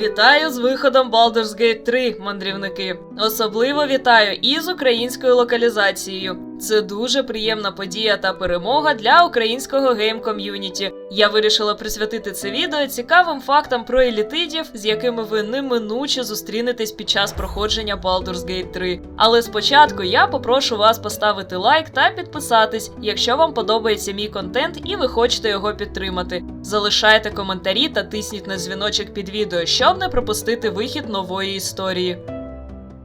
Вітаю з виходом Baldur's Gate 3, мандрівники. Особливо вітаю із українською локалізацією. Це дуже приємна подія та перемога для українського гейм-ком'юніті. Я вирішила присвятити це відео цікавим фактам про елітидів, з якими ви неминуче зустрінетесь під час проходження Baldur's Gate 3. Але спочатку я попрошу вас поставити лайк та підписатись, якщо вам подобається мій контент і ви хочете його підтримати. Залишайте коментарі та тисніть на дзвіночок під відео, щоб не пропустити вихід нової історії.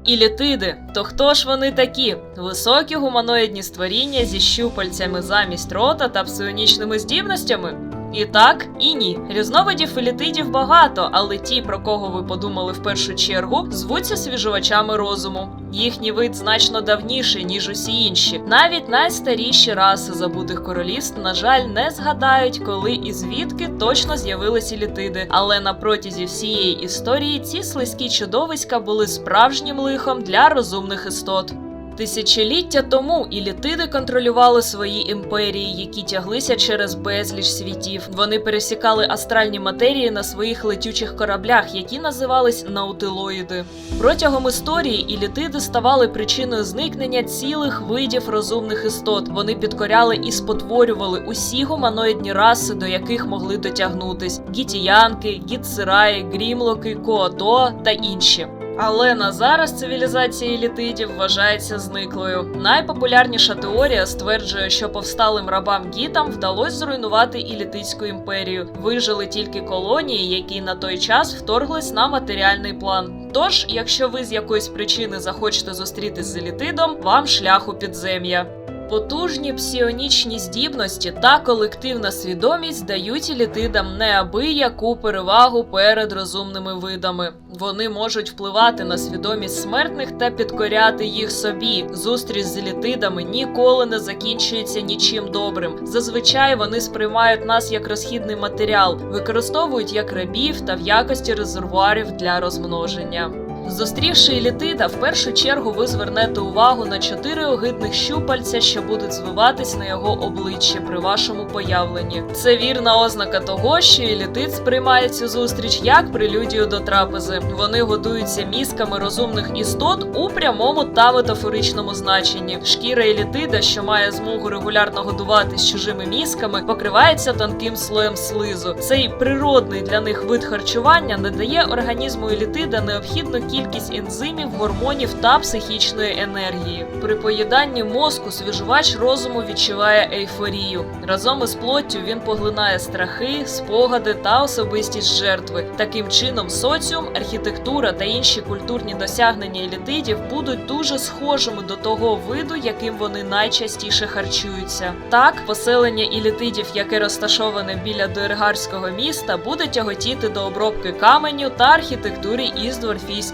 Ілітиди, то хто ж вони такі? Високі гуманоїдні створіння зі щупальцями замість рота та псионічними здібностями? І так, і ні. Різновидів елітидів багато, але ті, про кого ви подумали в першу чергу, звуться свіжувачами розуму. Їхній вид значно давніший, ніж усі інші. Навіть найстаріші раси забутих королівств, на жаль, не згадають, коли і звідки точно з'явилися літиди. Але на протязі всієї історії ці слизькі чудовиська були справжнім лихом для розумних істот. Тисячоліття тому ілітиди контролювали свої імперії, які тяглися через безліч світів. Вони пересікали астральні матерії на своїх летючих кораблях, які називались наутилоїди. Протягом історії ілітиди ставали причиною зникнення цілих видів розумних істот. Вони підкоряли і спотворювали усі гуманоїдні раси, до яких могли дотягнутись: гітіянки, гітсираї, грімлоки, коато та інші. Але на зараз цивілізація елітидів вважається зниклою. Найпопулярніша теорія стверджує, що повсталим рабам гітам вдалося зруйнувати Ілітицьку імперію. Вижили тільки колонії, які на той час вторглись на матеріальний план. Тож, якщо ви з якоїсь причини захочете зустрітись з елітидом, вам шлях у підзем'я. Потужні псіонічні здібності та колективна свідомість дають елітидам неабияку перевагу перед розумними видами. Вони можуть впливати на свідомість смертних та підкоряти їх собі. Зустріч з елітидами ніколи не закінчується нічим добрим. Зазвичай вони сприймають нас як розхідний матеріал, використовують як рабів та в якості резервуарів для розмноження. Зустрівши елітида, в першу чергу ви звернете увагу на чотири огидних щупальця, що будуть звиватись на його обличчі при вашому появленні. Це вірна ознака того, що елітид сприймає цю зустріч як прелюдію до трапези. Вони годуються мізками розумних істот у прямому та метафоричному значенні. Шкіра елітида, що має змогу регулярно годуватись чужими мізками, покривається тонким слоєм слизу. Цей природний для них вид харчування надає організму елітида необхідну кількість ензимів, гормонів та психічної енергії. При поїданні мозку свіжувач розуму відчуває ейфорію. Разом із плоттю він поглинає страхи, спогади та особистість жертви. Таким чином, соціум, архітектура та інші культурні досягнення елітидів будуть дуже схожими до того виду, яким вони найчастіше харчуються. Так, поселення елітидів, яке розташоване біля дуергарського міста, буде тяготіти до обробки каменю та архітектури із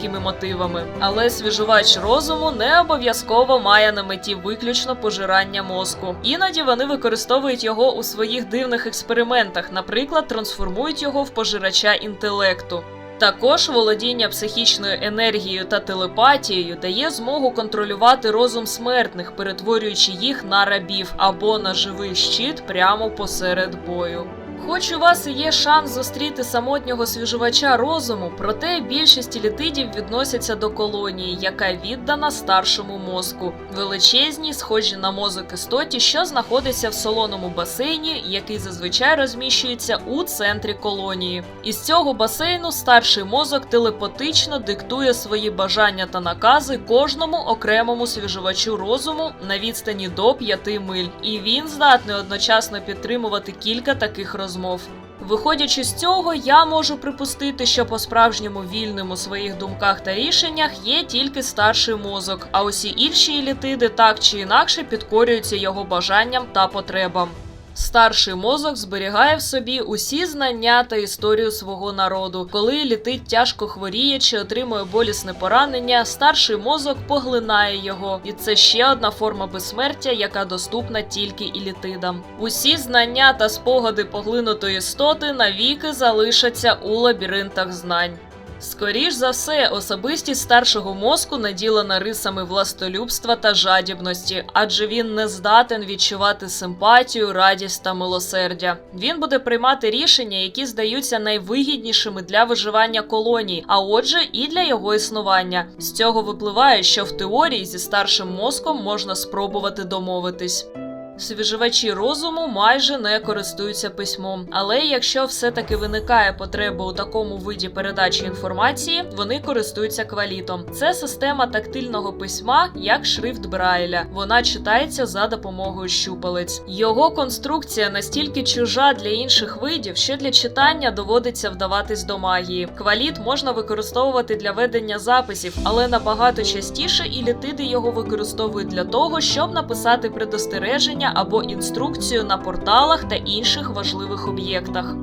дворфійськими мотивами. Але свіжувач розуму не обов'язково має на меті виключно пожирання мозку. Іноді вони використовують його у своїх дивних експериментах, наприклад, трансформують його в пожирача інтелекту. Також володіння психічною енергією та телепатією дає змогу контролювати розум смертних, перетворюючи їх на рабів або на живий щит прямо посеред бою. Хоч у вас і є шанс зустріти самотнього свіжувача розуму, проте більшість елітидів відносяться до колонії, яка віддана старшому мозку, величезній, схожі на мозок істоті, що знаходиться в солоному басейні, який зазвичай розміщується у центрі колонії. Із цього басейну старший мозок телепатично диктує свої бажання та накази кожному окремому свіжувачу розуму на відстані до 5 миль, і він здатний одночасно підтримувати кілька таких розмов. Виходячи з цього, я можу припустити, що по-справжньому вільним у своїх думках та рішеннях є тільки старший мозок, а усі інші елітиди так чи інакше підкорюються його бажанням та потребам. Старший мозок зберігає в собі усі знання та історію свого народу. Коли літить тяжко хворіє чи отримує болісне поранення, старший мозок поглинає його, і це ще одна форма безсмертя, яка доступна тільки ілітидам. Усі знання та спогади поглинутої істоти навіки залишаться у лабіринтах знань. Скоріш за все, особистість старшого мозку наділена рисами властолюбства та жадібності, адже він не здатен відчувати симпатію, радість та милосердя. Він буде приймати рішення, які здаються найвигіднішими для виживання колоній, а отже, і для його існування. З цього випливає, що в теорії зі старшим мозком можна спробувати домовитись. Свіжувачі розуму майже не користуються письмом, але якщо все-таки виникає потреба у такому виді передачі інформації, вони користуються квалітом. Це система тактильного письма, як шрифт Брайля. Вона читається за допомогою щупалець. Його конструкція настільки чужа для інших видів, що для читання доводиться вдаватись до магії. Кваліт можна використовувати для ведення записів, але набагато частіше ілітиди його використовують для того, щоб написати предостереження або інструкцію на порталах та інших важливих об'єктах.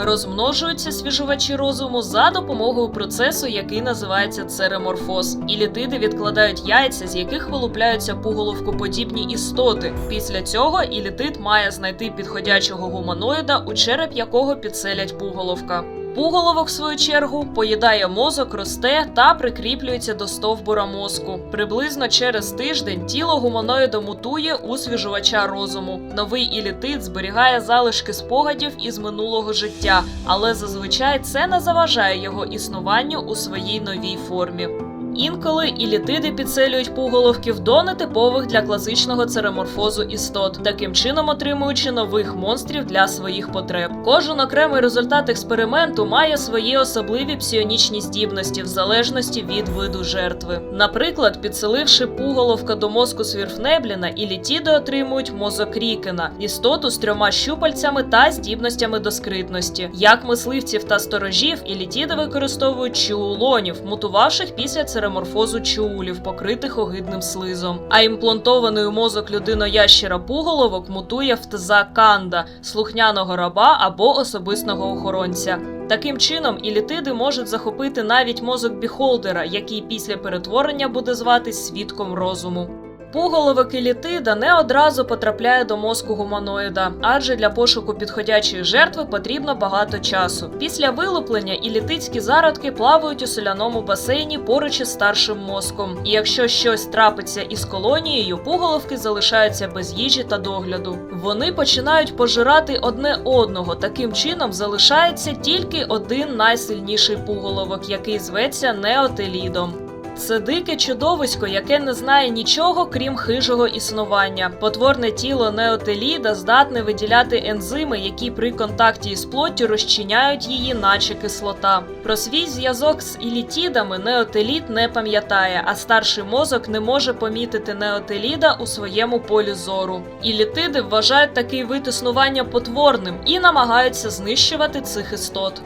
Розмножуються свіжувачі розуму за допомогою процесу, який називається цереморфоз. Ілітиди відкладають яйця, з яких вилупляються пуголовкоподібні істоти. Після цього ілітид має знайти підходячого гуманоїда, у череп якого підселять пуголовка. Пуголовок, в свою чергу, поїдає мозок, росте та прикріплюється до стовбура мозку. Приблизно через тиждень тіло гуманоїда мутує у свіжувача розуму. Новий ілітит зберігає залишки спогадів із минулого життя, але зазвичай це не заважає його існуванню у своїй новій формі. Інколи ілітиди підселюють пуголовків до нетипових для класичного цереморфозу істот, таким чином отримуючи нових монстрів для своїх потреб. Кожен окремий результат експерименту має свої особливі псіонічні здібності в залежності від виду жертви. Наприклад, підселивши пуголовка до мозку Свірфнебліна, ілітіди отримують мозок Рікена, істоту з трьома щупальцями та здібностями до скритності. Як мисливців та сторожів, ілітіди використовують чуулонів, мутувавших після цереморфозу чуулів, покритих огидним слизом. А імплантований у мозок людино-ящера пуголовок мутує в тзаканда, слухняного раба або особистого охоронця. Таким чином, ілітиди можуть захопити навіть мозок біхолдера, який після перетворення буде звати свідком розуму. Пуголовик ілітида не одразу потрапляє до мозку гуманоїда, адже для пошуку підходячої жертви потрібно багато часу. Після вилуплення ілітицькі зародки плавають у соляному басейні поруч із старшим мозком. І якщо щось трапиться із колонією, пуголовки залишаються без їжі та догляду. Вони починають пожирати одне одного. Таким чином залишається тільки один найсильніший пуголовок, який зветься неотелідом. Це дике чудовисько, яке не знає нічого, крім хижого існування. Потворне тіло неотеліда здатне виділяти ензими, які при контакті із плоттю розчиняють її, наче кислота. Про свій зв'язок з ілітідами неотелід не пам'ятає, а старший мозок не може помітити неотеліда у своєму полі зору. Ілітиди вважають такий вид існування потворним і намагаються знищувати цих істот.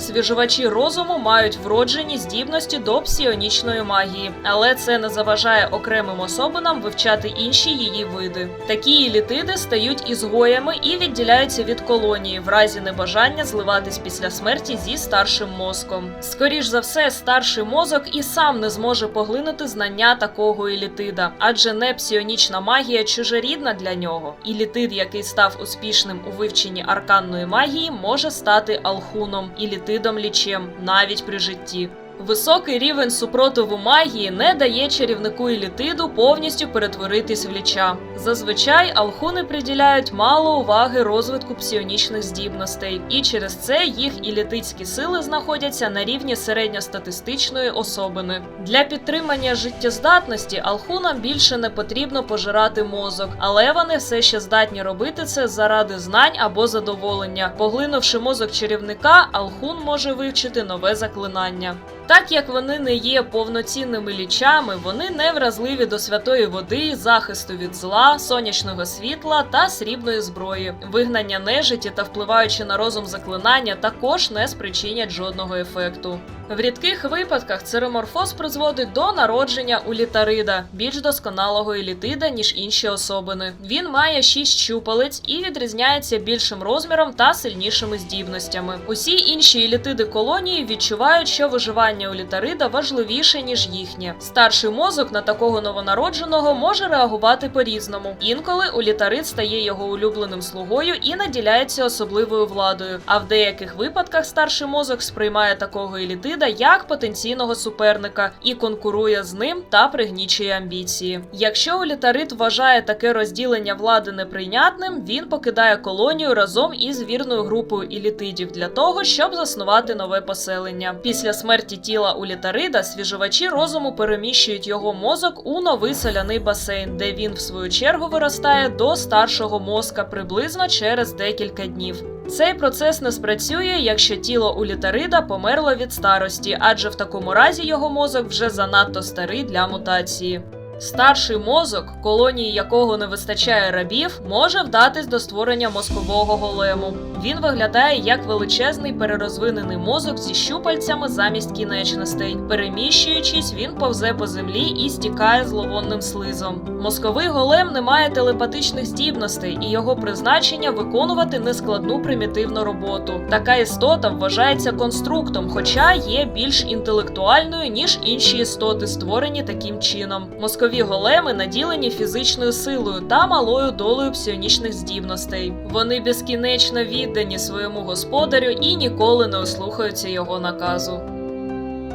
Свіжувачі розуму мають вроджені здібності до псіонічної магії, але це не заважає окремим особинам вивчати інші її види. Такі елітиди стають ізгоями і відділяються від колонії в разі небажання зливатись після смерті зі старшим мозком. Скоріш за все, старший мозок і сам не зможе поглинути знання такого елітида, адже не псіонічна магія чужорідна для нього. Ілітид, який став успішним у вивченні арканної магії, може стати алхуном. Ілітидом лічем навіть при житті. Високий рівень супротиву магії не дає чарівнику Ілітиду повністю перетворитись в ліча. Зазвичай алхуни приділяють мало уваги розвитку псіонічних здібностей, і через це їх ілітицькі сили знаходяться на рівні середньостатистичної особини. Для підтримання життєздатності алхунам більше не потрібно пожирати мозок, але вони все ще здатні робити це заради знань або задоволення. Поглинувши мозок чарівника, алхун може вивчити нове заклинання. Так як вони не є повноцінними лічами, вони не вразливі до святої води, захисту від зла, сонячного світла та срібної зброї. Вигнання нежиті та впливаючи на розум заклинання також не спричинять жодного ефекту. В рідких випадках цереморфоз призводить до народження улітарида, більш досконалого елітида, ніж інші особини. Він має шість щупалець і відрізняється більшим розміром та сильнішими здібностями. Усі інші елітиди колонії відчувають, що виживання улітарида важливіше ніж їхнє. Старший мозок на такого новонародженого може реагувати по-різному. Інколи улітарид стає його улюбленим слугою і наділяється особливою владою. А в деяких випадках старший мозок сприймає такого елітида Літарида як потенційного суперника і конкурує з ним та пригнічує амбіції. Якщо Улітарид вважає таке розділення влади неприйнятним, він покидає колонію разом із вірною групою ілітидів для того, щоб заснувати нове поселення. Після смерті тіла Улітарида свіжувачі розуму переміщують його мозок у новий соляний басейн, де він в свою чергу виростає до старшого мозка приблизно через декілька днів. Цей процес не спрацює, якщо тіло Улітарида померло від старості, адже в такому разі його мозок вже занадто старий для мутації. Старший мозок, колонії якого не вистачає рабів, може вдатись до створення мозкового голему. Він виглядає як величезний перерозвинений мозок зі щупальцями замість кінечностей. Переміщуючись, він повзе по землі і стікає зловонним слизом. Мозковий голем не має телепатичних здібностей, і його призначення виконувати нескладну примітивну роботу. Така істота вважається конструктом, хоча є більш інтелектуальною ніж інші істоти, створені таким чином. Мозкові големи наділені фізичною силою та малою долею псіонічних здібностей. Вони безкінечно віддані своєму господарю і ніколи не ослухаються його наказу.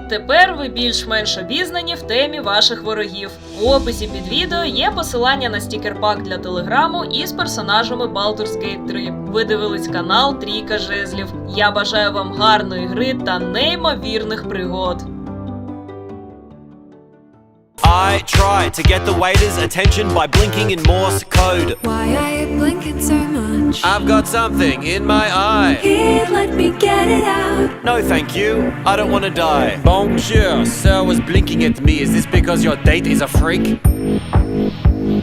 Тепер ви більш-менш обізнані в темі ваших ворогів. У описі під відео є посилання на стікерпак для телеграму із персонажами Baldur's Gate 3. Ви дивились канал Трійка Жезлів. Я бажаю вам гарної гри та неймовірних пригод. I tried to get the waiter's attention by blinking in Morse code. Why are you blinking so much? I've got something in my eye. Here, let me get it out. No, thank you. I don't want to die. Bonjour, sir was blinking at me. Is this because your date is a freak?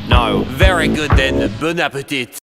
No. Very good then. Bon appetit.